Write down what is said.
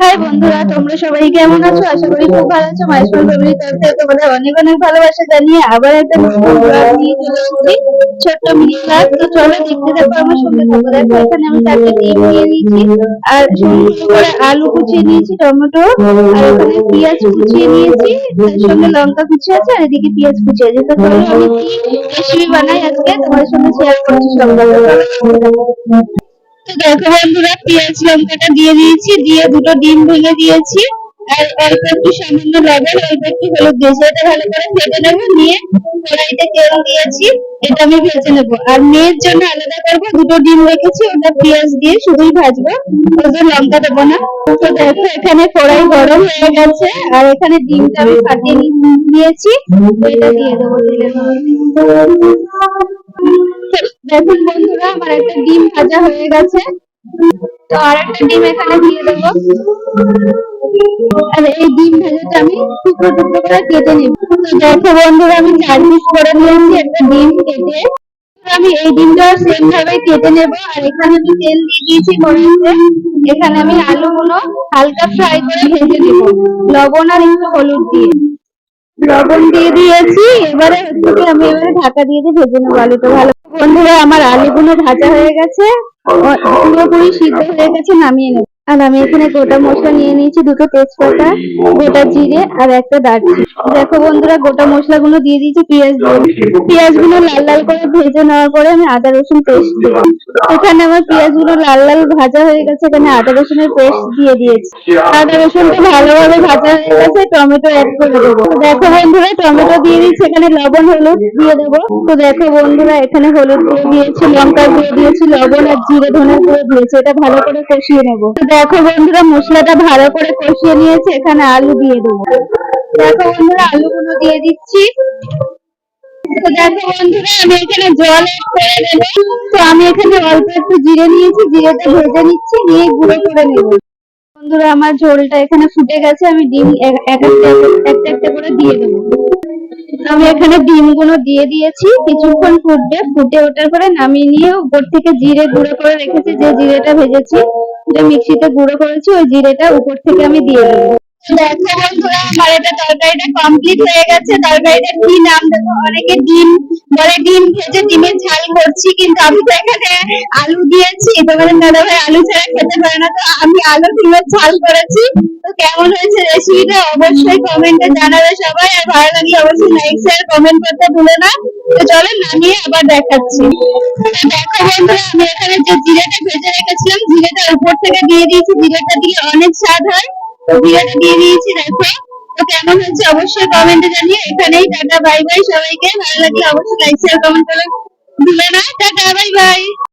High বন্ধুরা, তোমরা সবাই কেমন আছো? আশা করি খুব ভালো আছো। মাইসমাল ফ্যামিলির তরফ থেকে তোমাদের অনেক অনেক ভালোবাসা জানিয়ে আবার একটা নতুন ব্লগ নিয়ে চলে এসেছি। ছোট্ট মিনি ব্লগ তো চলো দেখতে থাকো আমার সঙ্গে। থাকো দেখো, এখানে আমি চারটে ডিম নিয়ে নিয়েছি। আর করে আলু কুচিয়ে নিয়েছি, টমেটো। আর ওখানে পেঁয়াজ কুচিয়ে নিয়েছি। তার সঙ্গে লঙ্কা কুচিয়ে আছে, আর এদিকে পেঁয়াজ কুচিয়ে আছে। তো চলো আমি কি রেসিপি বানাই আজকে? তোমাদের সঙ্গে শেয়ার করছি সব তো দেখো বন্ধুরা, পেঁয়াজ লঙ্কাটা দিয়ে দিয়েছি, দিয়ে দুটো ডিম ভেঙে দিয়েছি। আর অল্প একটু সামান্য লবণ, অল্প একটু হলুদ দিয়েছি এটা ভালো করে ভেজে নেব, নিয়ে কড়াইতে তেল দিয়েছি, এটা আমি ভেজে নেব। আর মেয়ের জন্য আলাদা করব, দুটো ডিম রেখেছি, ওটা পেঁয়াজ দিয়ে শুধুই ভাজবো। ওদের লঙ্কা দেবো না। তো দেখো, এখানে কড়াই গরম হয়ে গেছে, আর এখানে ডিমটা আমি ফাটিয়ে নিয়েছি। এটা দিয়ে দেবো। দেখুন বন্ধুরা আমার একটা ডিম ভাজা হয়ে গেছে। তো আর একটা ডিম এখানে দিয়ে দেবো। আর এই ডিম ভাজাটা আমি টুকরো টুকরো করে কেটে নেব। তো দেখো বন্ধুরা, আমি পিস করে নিয়েছি একটা ডিম কেটে। আমি এই ডিমটা সেম ভাবে কেটে নেব। আর এখানে আমি তেল দিয়ে দিয়েছি কড়াইতে এখানে আমি আলুগুলো হালকা ফ্রাই করে ভেজে নেব। লবণ আর একটু হলুদ দিয়ে। লবণ দিয়ে দিয়েছি। এবারে হচ্ছে আমি এবারে ঢাকা দিয়ে দিয়ে ভেজে নেব আলুটা ভালো বন্ধুরা আমার আলুগুলো ভাজা হয়ে গেছে। পুরোপুরি সিদ্ধ হয়ে গেছে নামিয়ে নেব। আর আমি এখানে গোটা মশলা নিয়ে নিয়েছি দুটো তেজপাতা গোটা জিরে আর একটা দারচিনি। দেখো বন্ধুরা গোটা মশলা গুলো দিয়ে দিয়েছি পেঁয়াজ দিয়ে। পেঁয়াজগুলো লাল লাল করে ভেজে নেওয়ার পরে আমি আদা রসুন পেস্ট দেবো এখানে আমার পেঁয়াজগুলো লাল লাল ভাজা হয়ে গেছে এখানে আদা রসুনের পেস্ট দিয়ে দিয়েছি। আদা রসুনটা ভালোভাবে ভাজা হয়ে গেছে টমেটো অ্যাড করে দেবো। দেখো বন্ধুরা টমেটো দিয়ে দিয়েছি এখানে লবণ হলুদ দিয়ে দেবো। তো দেখো বন্ধুরা এখানে হলুদ দিয়ে দিয়েছি লঙ্কা দিয়ে দিয়েছি লবণ আর জিরে ধনে করে দিয়েছি এটা ভালো করে কষিয়ে নেব। দেখো বন্ধুরা, মশলাটা ভালো করে কষিয়ে নিয়েছি, এখানে আলু দিয়ে দেবো। দেখো বন্ধুরা, আলুগুলো দিয়ে দিচ্ছি। দেখো আমি এখানে জল আমি এখানে অল্প একটু জিরে নিয়েছি নিচ্ছি, নিয়ে গুঁড়ো করে বন্ধুরা, আমার ঝোলটা এখানে ফুটে গেছে, আমি ডিম একটা একটা করে দিয়ে দেবো। আমি এখানে ডিমগুলো দিয়ে দিয়েছি, কিছুক্ষণ ফুটবে। ফুটে ওঠার পরে নামিয়ে নিয়ে উপর থেকে জিরে গুঁড়ো করে রেখেছি, যে জিরেটা ভেজেছি। যে মিক্সিতে গুঁড়ো করেছি ওই জিরেটা উপর থেকে আমি দিয়ে দেবো। দেখো বন্ধুরা, আমার এটা তরকারিটা কমপ্লিট হয়ে গেছে। তরকারিটা কি নাম দেবো অনেকে ডিম বলে ডিম ভেজে ডিমের ঝাল করছি, কিন্তু আমি তো এখানে আলু দিয়েছি। তোমাদের দাদা ভাই আলু ছাড়া খেতে পারে না, তো আমি আলু ডিমের ঝাল করেছি। তো কেমন হয়েছে রেসিপিটা অবশ্যই কমেন্টে জানাবে সবাই, আর ভালো লাগলে অবশ্যই লাইক শেয়ার কমেন্ট করতে ভুলে না। তো চলো নামিয়ে আবার দেখাচ্ছি। দেখো বন্ধুরা, আমি এখানে যে জিরেটা ভেজে রেখেছিলাম, জিরেটা উপর থেকে দিয়ে দিয়েছি। জিরেটা দিলে অনেক স্বাদ হয়। তো দিয়ে দিয়েছি, দেখো। তো কেমন হচ্ছে অবশ্যই কমেন্টে জানিয়ে এখানেই টাটা বাই বাই সবাইকে। ভালো লাগলে অবশ্যই লাইক শেয়ার কমেন্ট করে ভুলে না। Tata bye bye